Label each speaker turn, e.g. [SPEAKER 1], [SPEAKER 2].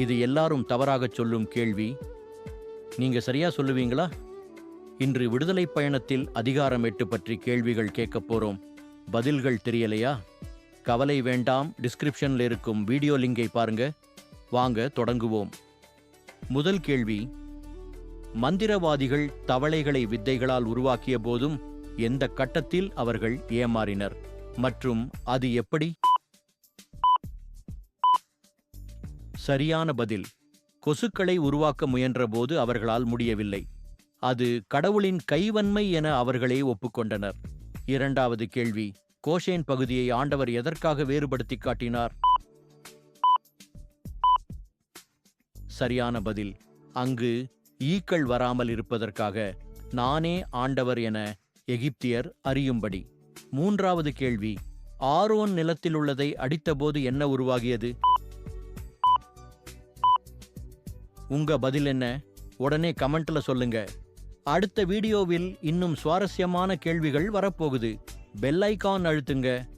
[SPEAKER 1] இது எல்லாரும் தவறாகச் சொல்லும் கேள்வி. நீங்க சரியா சொல்லுவீங்களா? இன்று விடுதலை பயணத்தில் அதிகாரம் எட்டு பற்றி கேள்விகள் கேட்கப் போறோம். பதில்கள் தெரியலையா? கவலை வேண்டாம் டிஸ்கிரிப்ஷனில் இருக்கும் வீடியோ லிங்கை பாருங்க. வாங்க தொடங்குவோம். முதல் கேள்வி மந்திரவாதிகள் தவளைகளை வித்தைகளால் உருவாக்கிய போதும் எந்த கட்டத்தில் அவர்கள் ஏமாறினர்? மற்றும் அது எப்படி? சரியான பதில். கொசுக்களை உருவாக்க முயன்றபோது அவர்களால் முடியவில்லை. அது கடவுளின் கைவன்மை என அவர்களே ஒப்புக்கொண்டனர். இரண்டாவது கேள்வி கோஷேன் பகுதியை ஆண்டவர் எதற்காக வேறுபடுத்தி காட்டினார்? சரியான பதில் அங்கு ஈக்கள் வராமல் இருப்பதற்காக நானே ஆண்டவர் என எகிப்தியர் அறியும்படி. மூன்றாவது கேள்வி ஆரோன் நிலத்தில் உள்ளதை அடித்தபோது என்ன உருவாகியது? உங்க பதில் என்ன? உடனே கமெண்ட்ல சொல்லுங்க. அடுத்த வீடியோவில் இன்னும் சுவாரஸ்யமான கேள்விகள் வரப்போகுது. பெல் ஐக்கான் அழுத்துங்க.